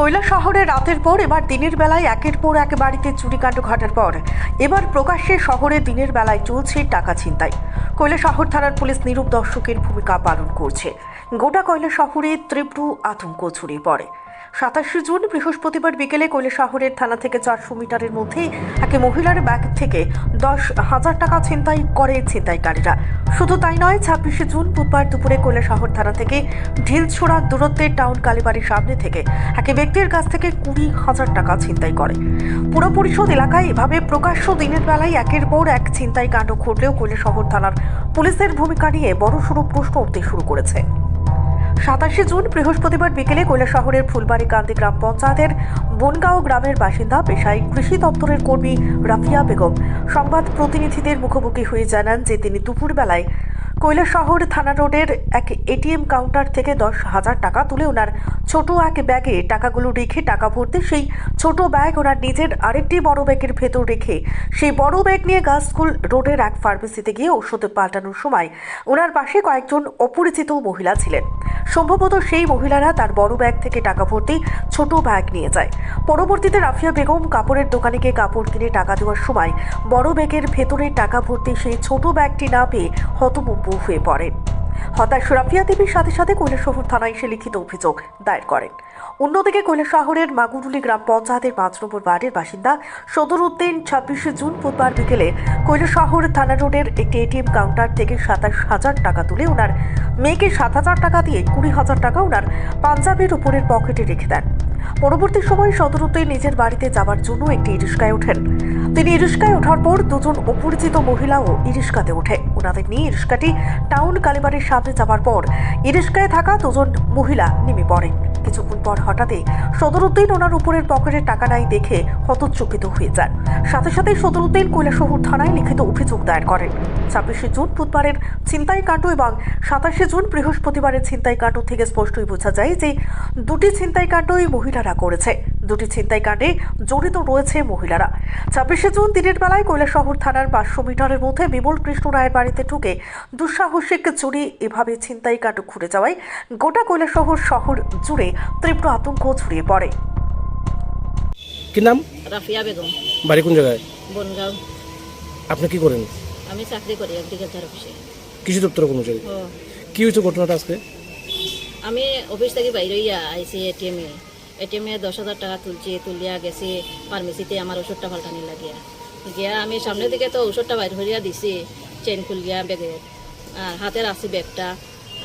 কৈলা শহরে রাতের পর, এবার দিনের বেলায় একের পর এক বাড়িতে চুরিকাণ্ড ঘটার পর, এবার প্রকাশ্যে শহরে দিনের বেলায় চলছে টাকা ছিনতাই। কৈলা শহর থানার পুলিশ নিরূপ দর্শকের ভূমিকা পালন করছে। গোটা কয়লা শহরে তীব্র আতঙ্ক ছড়িয়ে পড়ে। সাতাশে জুন, বৃহস্পতিবার বিকেলে কৈলা শহরের থানা থেকে চারশো মিটারের মধ্যে এক মহিলার ব্যাগ থেকে দশ হাজার টাকা ছিনতাই করে ছিনতাইকারীরা। শুধু তাই নয়, ছাব্বিশে জুন, বুধবার দুপুরে শহর থানা থেকে ঢিলছোড়া দূরত্বের টাউন কালীবাড়ির সামনে থেকে এক ব্যক্তির কাছ থেকে কুড়ি হাজার টাকা ছিনতাই করে। পুরো পরিষদ এলাকায় এভাবে প্রকাশ্য দিনের বেলায় একের পর এক ছিনতাই কাণ্ড ঘটলেও শহর থানার পুলিশের ভূমিকা নিয়ে বড়সড় প্রশ্ন উঠতে শুরু করেছে। সাতাশে জুন, বৃহস্পতিবার বিকেলে কৈলা শহরের ফুলবাড়ি কান্দি গ্রাম পঞ্চায়েতের বনগাঁও গ্রামের বাসিন্দা, পেশায় কৃষি দপ্তরের কর্মী রাফিয়া বেগম। সংবাদ প্রতিনিধিদের মুখোমুখি হয়ে জানান যে তিনি দুপুরবেলায় কৈলা শহর থানা রোডের এক এটিএম কাউন্টার থেকে দশ হাজার টাকা তুলে ওনার ছোট এক ব্যাগে টাকাগুলো রেখে টাকা ভরতে সেই ছোট ব্যাগ ওনার নিজের আরেকটি বড় ব্যাগের ভেতর রেখে সেই বড় ব্যাগ নিয়ে গাছ স্কুল রোডের এক ফার্মেসিতে গিয়ে ওষুধ পাল্টানোর সময় ওনার পাশে কয়েকজন অপরিচিত মহিলা ছিলেন। সম্ভবত সেই মহিলারা তার বড় ব্যাগ থেকে টাকা ভর্তি ছোট ব্যাগ নিয়ে যায়। পরবর্তীতে রাফিয়া বেগম কাপড়ের দোকানে গিয়ে কাপড় কিনে টাকা দেওয়ার সময় বড় ব্যাগের ভেতরে টাকা ভর্তি সেই ছোট ব্যাগটি না পেয়ে হতবম্ব হয়ে পড়েন। হতাশ রাফিয়া দেবীর সাথে সাথে কৈলাসহর থানায় এসে লিখিত অভিযোগ দায়ের করেন। অন্যদিকে শহরের মাগুরুলি গ্রাম পঞ্চায়েতের পাঁচ নম্বর ওয়ার্ডের বাসিন্দা সদর উদ্দিন ছাব্বিশে জুন বুধবার বিকেলে শহর থানা রোডের একটি এটিএম কাউন্টার থেকে সাতাশ হাজার টাকা তুলে ওনার মেয়েকে সাত হাজার টাকা দিয়ে কুড়ি হাজার টাকা ওনার পাঞ্জাবের উপরের পকেটে রেখে দেন। পরবর্তী সময় সদর উদ্দিন নিজের বাড়িতে যাওয়ার জন্য একটি ইরিস্কায় ওঠেন। তিনি ইরিস্কায় ওঠার পর দুজন অপরিচিত মহিলাও ইরিস্কাতে ওঠে। ওনাদের নিয়ে ইরিস্কাটি টাউন কালীবাড়ির সামনে যাওয়ার পর ইরিস্কায় থাকা দুজন মহিলা নেমে পড়েন। কিছুক্ষণ পর হঠাৎই সদরুদ্দিন ওনার উপরের পকেটে টাকা নাই দেখে হতচকিত হয়ে যান। সাথে সাথে সদরুদ্দিন কৈলাসহর থানায় লিখিত অভিযোগ দায়ের করেন। ছাব্বিশে জুন বুধবারের ছিনতাই কাণ্ড এবং সাতাশে জুন বৃহস্পতিবারের ছিনতাই কাণ্ড থেকে স্পষ্টই বোঝা যায় যে দুটি ছিনতাই কাণ্ডই মহিলারা করেছে। দুটি ছিনতাই কাণ্ডে জড়িত রয়েছে মহিলারা। ছাব্বিশে জুন দিনের বেলায় কৈলাসহর থানার পাঁচশো মিটারের মধ্যে বিমল কৃষ্ণ রায়ের বাড়িতে ঢুকে দুঃসাহসিক চুরি এভাবে ছিনতাই কাণ্ড ঘুরে যাওয়ায় গোটা কৈলাসহর শহর জুড়ে তীব্র আতঙ্ক ছড়িয়ে পড়ে। কি নাম? রাফিয়া বেগম। বাড়ি কোন জায়গায়? বনগাঁও। আপনি কি করেন? আমি চাকরি করি এগ্রিকালচার অফিসে। কৃষি দপ্তর কর্মচারী। কি হয়েছে ঘটনাটা আজকে? আমি অফিস থেকে বাইরে আইসি এটিএমে এটিএমে দশ হাজার টাকা তুলছি, তুলিয়া গেছি ফার্মেসিতে আমার ওষুধটা পাল্টানি লাগিয়া। গিয়া আমি সামনের দিকে তো ওষুধটা বাইর হইয়া দিছি চেন খুলিয়া ব্যাগে আর হাতের আছে ব্যাগটা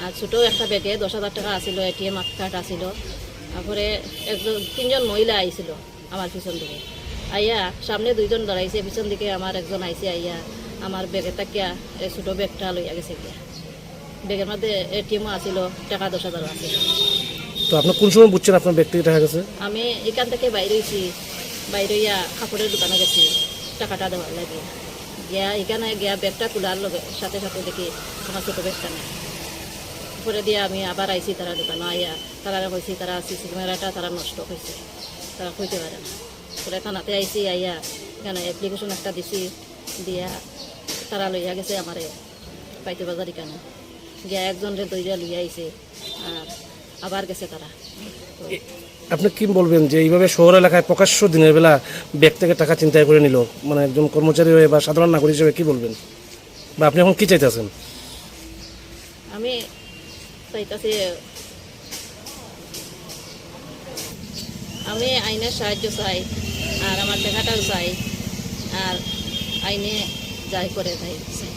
আর ছোটো একটা ব্যাগে দশ হাজার টাকা আসিল এটিএম কার্ড আসিল তারপরে একজন, তিনজন মহিলা আইছিল আমার পিছন দিকে। আইয়া সামনে দুইজন দাঁড়াইছে, পিছন দিকে আমার একজন আইছে আইয়া আমার ব্যাগে তাকিয়া এই ছোটো ব্যাগটা লইয়া গেছে গিয়া। ব্যাগের মধ্যে এটিএমও আসিল টাকা দশ হাজারও আসিল তো আপনি কোন সময় বুঝছেন আপনার ব্যক্তি দেখা গেছে? আমি এখান থেকে বাইরে হয়েছি, বাইরে ইয়া কাপড়ের দোকানে গেছি, টাকাটা দেওয়ার লাগে। গিয়া এখানে গিয়া ব্যাগটা খোলার লগে সাথে সাথে দেখি আমার ছোটো ব্যাগটা নেই। পরে দিয়ে আমি আবার আইছি, তারা দোকানে আইয়া, তারা কইছি, তারা সিসি ক্যামেরাটা তারা নষ্ট হয়েছে তারা কইতে পারে না। পরে থানাতে আইছি, আইয়া এখানে অ্যাপ্লিকেশন একটা দিছি, দিয়া তারা লইয়া গেছে আমারে পাইতে বাজার এখানে। গিয়া একজন রে দইরা লইয়া আইছে, আর আবার গেছে তারা। আপনি কি বলবেন যে এইভাবে শহর এলাকায় প্রকাশ্য দিনের বেলা ব্যাগ থেকে টাকা চিন্তায় করে নিল? মানে একজন কর্মচারী হয়ে বা সাধারণ নাগরিক হিসেবে কি বলবেন? বা আপনি এখন কি চাইতেছেন? আমি চাইতাছি আমি আইনের সাহায্য চাই আর আমার দেখাটাও চাই আর আইনে যাই করে তাই তুলছি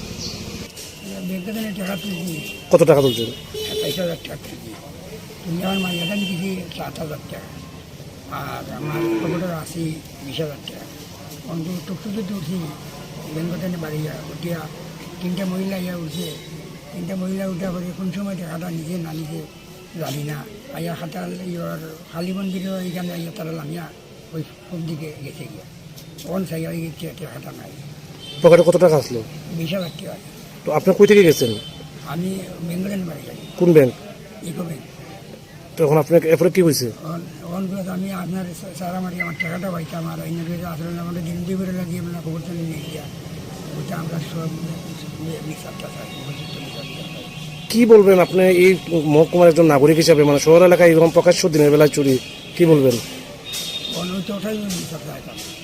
কত টাকা তুলছেন? আমার মাইয়াটা দিয়েছি সাত হাজার টাকা আর আমার পকেটের আশি বিশ হাজার টাকা কিন্তু টুকটুকি তুলছি ব্যাংকে থেকে বাড়ি যা উঠিয়া তিনটা মহিলা ইয়া উঠছে। তিনটা মহিলা উঠা পরে কোন সময় টাকাটা নিজে না নিজে জানি না। আইয়া হাতাল ইয়ার কালী মন্দিরের এইখানে আইয়া তারা লামিয়া ওই পূব দিকে গেছে গিয়া। তখন চাই টাকাটা নাই। পকেটে কত টাকা আসলো? বিশ হাজার টাকা তো আপনি কই থেকে গেছেন? আমি বেঙ্গলের বাড়ি যাই। কোন ব্যাংক ইকো ব্যাংক তখন আপনাকে এরপরে কি হয়েছে? আমি আপনার সারা মারি আমার টাকাটা পাইতাম আর এই আসলে আমাদের দিন বেড়ে লাগিয়ে আমরা খবর নিয়ে গিয়া ওইটা আমরা সব চাই কি বলবেন আপনি এই মহকুমার একজন নাগরিক হিসাবে? মানে শহর এলাকায় এরকম প্রকাশ্য দিনের বেলায় চুরি কি বলবেন? অনুচটাই সব